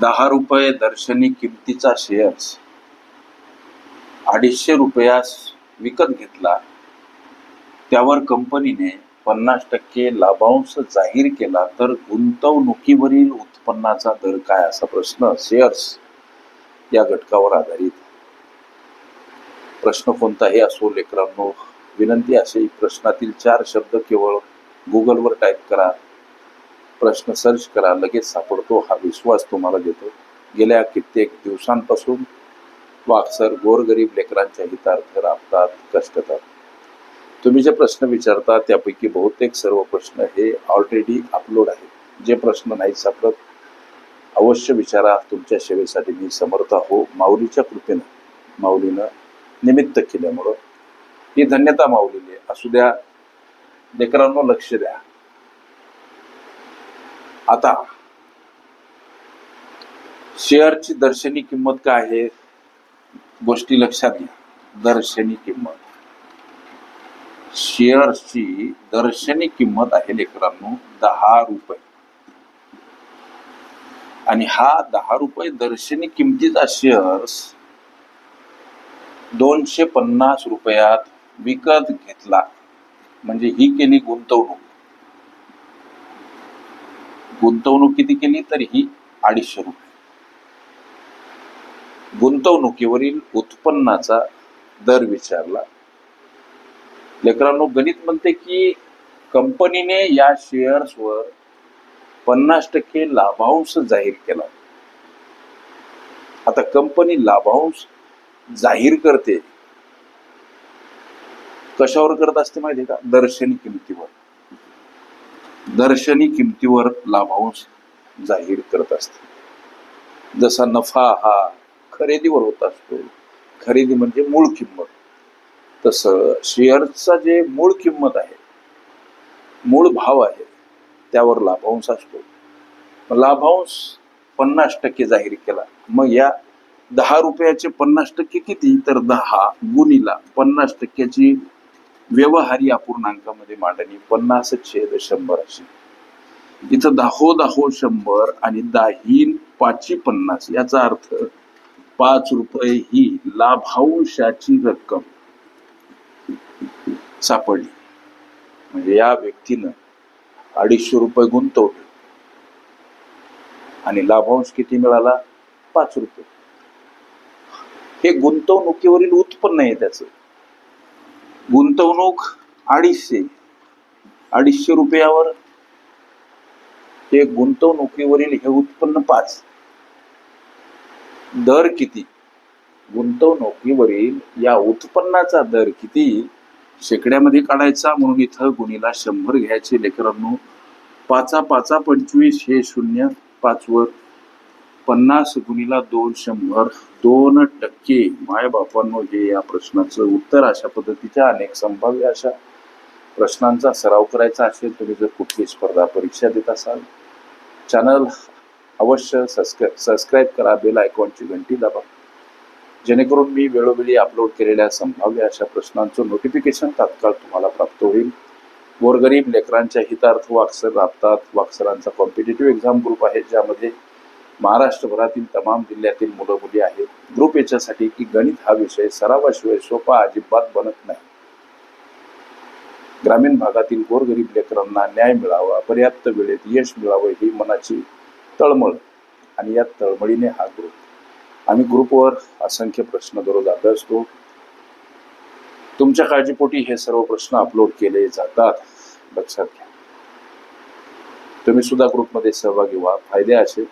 दहा रुपये दर्शनी किमतीचा शेअर्स अडीचशे रुपयास विकत घेतला. त्यावर कंपनीने पन्नास टक्के लाभांश जाहीर केला तर गुंतवणुकीवरील उत्पन्नाचा दर काय? असा प्रश्न शेअर्स या घटकावर आधारित प्रश्न कोणताही असो लेकरांनो विनंती असे प्रश्नातील चार शब्द केवळ गुगलवर टाईप करा. प्रश्न सर्च करा लगेच सापडतो. हा विश्वास तुम्हाला देतो. गेल्या कित्येक दिवसांपासून वाक्सर गोरगरीब लेकरांच्या हितार्थ राबतात कष्टतात. तुम्ही जे प्रश्न विचारता त्यापैकी बहुतेक सर्व प्रश्न हे ऑलरेडी अपलोड आहेत. जे प्रश्न नाही सापडत अवश्य विचारा. तुमच्या सेवेसाठी मी समर्थ हो माऊलीच्या कृपेनं माऊलीनं निमित्त केल्यामुळं. ही धन्यता माऊलीने असू द्या लेकरांना लक्ष द्या. आता शेअरची दर्शनी किंमत काय आहे? गोष्टी लक्षात घ्या. दर्शनी किंमत. शेअर्सची दर्शनी किंमत आहे लेकरांनो दहा रुपये. आणि हा दहा रुपये दर्शनी किमतीचा शेअर्स दोनशे पन्नास रुपयात विकत घेतला. म्हणजे ही केली गुंतवणूक. गुंतवणूक किती केली तर ही अडीचशे रुपये. गुंतवणुकीवरील उत्पन्नाचा दर विचारला. लेकरांनो गणित म्हणते की कंपनीने या शेअर्सवर पन्नास टक्के लाभांश जाहीर केला. आता कंपनी लाभांश जाहीर करते. कशावर करत असते माहिती का? दर्शनी किमतीवर. दर्शनी किमतीवर लाभांश जाहीर करत असते. जसा नफा हा खरेदीवर होत असतो खरेदी म्हणजे मूळ किंमत. तसं शेअर्सचा जे मूळ किंमत आहे मूळ भाव आहे त्यावर लाभांश असतो. लाभांश पन्नास टक्के जाहीर केला मग या दहा रुपयाचे पन्नास टक्के किती? तर दहा गुणीला पन्नास टक्क्याची व्यवहारी अपूर्णांकामध्ये मांडणी पन्नास छेद शंभर अशी. इथं दाहो दाहो शंभर आणि दाहीन पाची पन्नास याचा अर्थ पाच रुपये ही लाभांशाची रक्कम सापडली. म्हणजे या व्यक्तीनं अडीचशे रुपये गुंतवले. आणि लाभांश किती मिळाला? पाच रुपये. हे गुंतवणुकीवरील उत्पन्न आहे त्याचं. गुंतवणूक अडीचशे अडीचशे रुपयावर हे गुंतवणुकीवरील हे उत्पन्न पाच. दर किती? गुंतवणुकीवरील या उत्पन्नाचा दर किती? शेकड्यामध्ये काढायचा म्हणून इथं गुणीला शंभर घ्यायचे. लेकरांनो पाचा पाचा पंचवीस हे शून्य पाचवर पन्नास गुणीला दोन शंभर दोन टक्के. माय बापांनो हे या प्रश्नाचं उत्तर अशा पद्धतीच्या अनेक संभाव्य अशा प्रश्नांचा सराव करायचा असेल तुम्ही जर कुठली स्पर्धा परीक्षा देत असाल चॅनल अवश्य सबस्क्राईब सबस्क्राईब करा बेल आयकॉनची घंटी दाबा. जेणेकरून मी वेळोवेळी अपलोड केलेल्या संभाव्य अशा प्रश्नांचं नोटिफिकेशन तात्काळ तुम्हाला प्राप्त होईल. गोरगरीब लेकरांच्या हितार्थ वाक्सर राबतात. वाक्सरांचा कॉम्पिटेटिव्ह एक्झाम ग्रुप आहे ज्यामध्ये महाराष्ट्रभरातील तमाम जिल्ह्यातील मुलं मुली आहेत. ग्रुप याच्यासाठी की गणित हा विषय सरावाशिवाय सोपा अजिबात बनत नाही. ग्रामीण भागातील गोरगरीब लेकरांना न्याय मिळावा पर्याप्त वेळेत यश मिळावं ही मनाची तळमळ आणि या तळमळीने हा ग्रुप आम्ही ग्रुपवर असंख्य प्रश्न दररोज अभ्यासतो तुमच्या काळजीपोटी हे सर्व प्रश्न अपलोड केले जातात. लक्षात घ्या. तुम्ही सुद्धा ग्रुपमध्ये सहभागी व्हा. फायदे असे.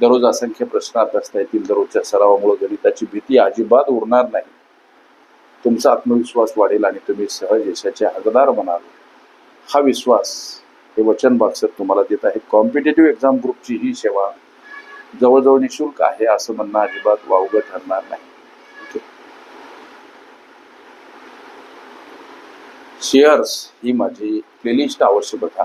दररोज असंख्य प्रश्न अभ्यासता येतील. दररोजच्या सरावामुळे गणिताची भीती अजिबात उरणार नाही. तुमचा आत्मविश्वास वाढेल आणि तुम्ही सहज यशाचे हकदार बनाल हा विश्वास हे वचन बाक्सर तुम्हाला देत आहे कॉम्पिटेटिव्ह एक्झाम ग्रुपची ही सेवा जवळजवळ निशुल्क आहे असं म्हणणं अजिबात वावगं ठरणार नाही. शेअर्स ही माझी प्लेलिस्ट अवश्य बघा